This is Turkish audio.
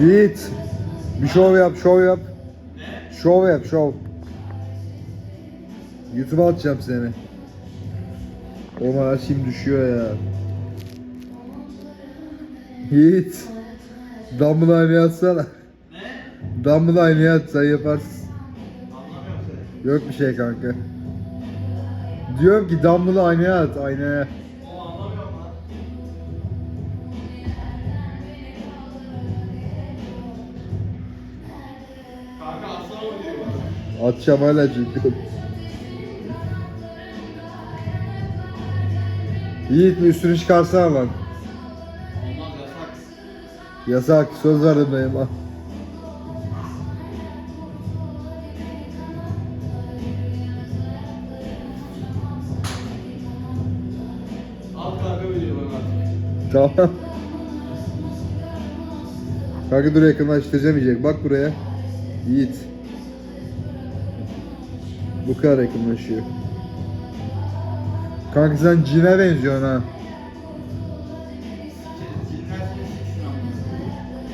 Yiğit. Bir şov yap, şov yap. Şov yap, şov. YouTube'a atacağım seni. Oma her düşüyor ya. Yiğit. Dumbbell aynı atsana. Ne? Dumbbell aynı sen yaparsın. Yok bir şey kanka. Diyorum ki dumbbell aynı at, aynı. Atacağım hala çünkü. Yiğit bir üstünü çıkarsana lan. Olmaz yasak. Yasak söz verdim dayım ha. Alt kanka video bana artık. Tamam. Kanka dur yakınlaştıracağım yiyecek. Bak buraya. Yiğit. Bu kadar yakınlaşıyor. Kanka sen cine benziyorsun ha.